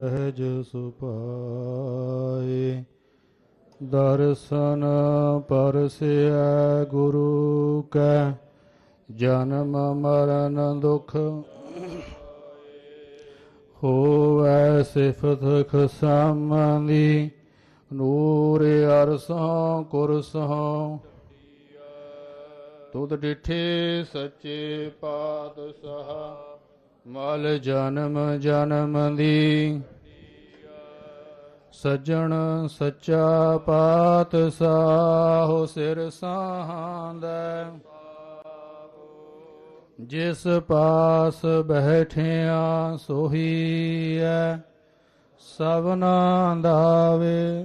ਸਹਿਜ ਸੁਪਾਏ ਦਰਸ਼ਨ ਪਰਸਿਐ ਗੁਰੂ ਕੈ, ਜਨਮ ਮਰਨ ਦੁਖ ਹੋਵੈ ਸਿਫਤ ਖਸਮੰਦੀ ਨੂਰ ਅਰਸੋਂ ਕੁਰਸੋਂ। ਤੁਧ ਡਿਠੇ ਸੱਚੇ ਪਾਤਸ਼ਾਹ ਮਲ ਜਨਮ ਜਨਮ ਦੀ। ਸੱਜਣ ਸੱਚਾ ਪਾਤ ਪਾਤਸ਼ਾਹ ਸਿਰ ਸਾਹਾਂਦੈ। ਜਿਸ ਪਾਸ ਬੈਠਿਆ ਸੋਹੀ ਐ, ਸਭਨਾ ਦਾਵੇ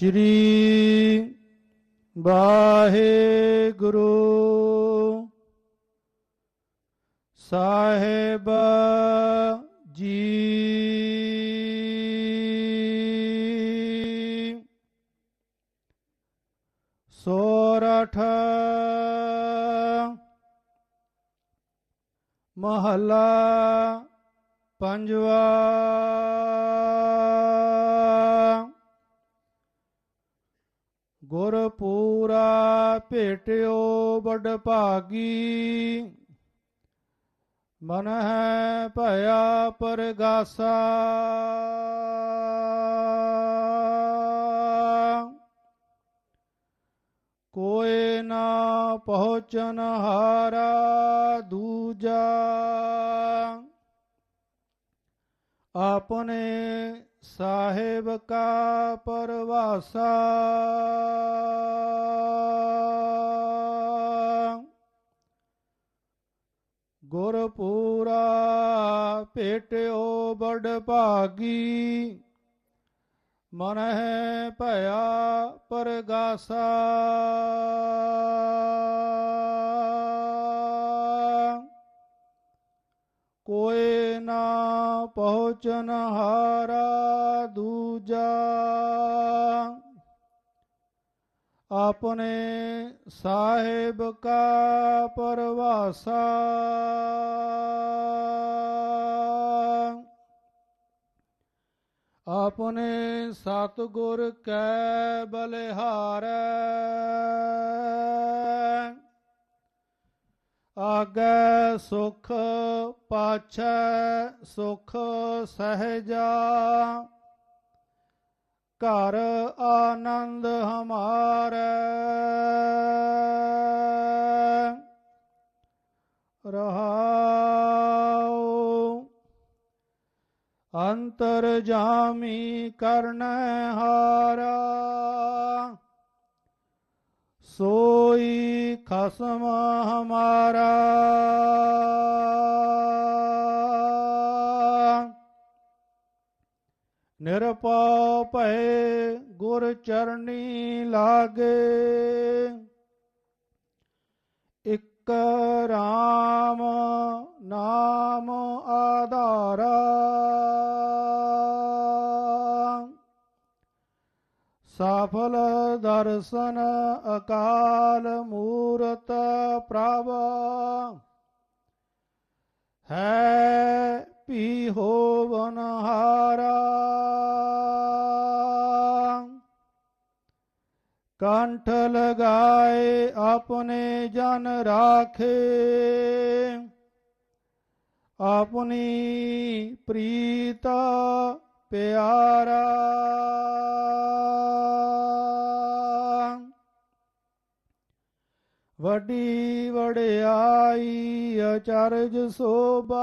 श्री वाहे गुरु साहेब जी। सोरठ महला पंजवा ਗੁਰ ਪੂਰਾ ਭੇਟਿਓ ਬੜ ਭਾਗੀ। ਮਨ ਹੈ ਭਇਆ ਪਰਗਾਸਾ। ਕੋਏ ਨਾ ਪਹੁੰਚਨ ਹਾਰਾ ਦੂਜਾ। ਆਪਣੇ ਸਾਹਿਬ ਕਾ ਪਰਵਾਸਾ। ਗੁਰ ਪੂਰਾ ਭੇਟਿਓ ਬੜ ਭਾਗੀ ਮਨ ਹੈ ਭਇਆ ਪਰਗਾਸਾ। ਕੋਏ ਪਹੁੰਚਨ ਹਾਰਾ ਦੂਜਾ। ਆਪਣੇ ਸਾਹਿਬ ਕਾ ਪਰਵਾਸਾ। ਆਪਣੇ ਸਤਿਗੁਰ ਕੈ ਬਲਿਹਾਰੈ। ਆਗੈ ਸੁਖ ਪਾਛੈ ਸੁਖ ਸਹਿਜਾ। ਘਰ ਆਨੰਦ ਹਮਾਰੈ। ਰਹਾਉ ਅੰਤਰ ਜਾਮੀ ਕਰਨ ਹਾਰਾ ਸੋਈ ਖਸਮ ਹਮਾਰਾ। ਨਿਰਪਉ ਭਏ ਗੁਰ ਚਰਣੀ ਲਾਗੇ। ਇਕ ਰਾਮ ਸਫਲ ਦਰਸ਼ਨ ਅਕਾਲ ਮੂਰਤ ਪ੍ਰਭ। ਹੈ ਪੀ ਹੋਵਨ ਹਾਰਾ। ਕੰਠ ਲਗਾਏ ਆਪਣੇ ਜਨ ਰਾਖੇ। ਆਪਣੀ ਪ੍ਰੀਤ ਪਿਆਰਾ। ਵੱਡੀ ਵਡਿਆਈ ਅਚਰਜ ਸੋਭਾ।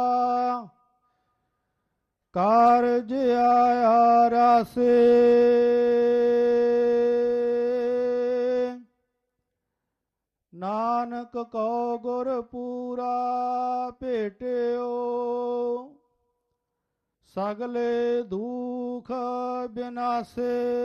ਕਾਰਜ ਆਇਆ ਰਾਸੇ। ਨਾਨਕ ਕੋ ਗੁਰ ਪੂਰਾ ਭੇਟਿਓ। ਸਗਲੇ ਦੁਖ ਬਿਨਾਸੇ।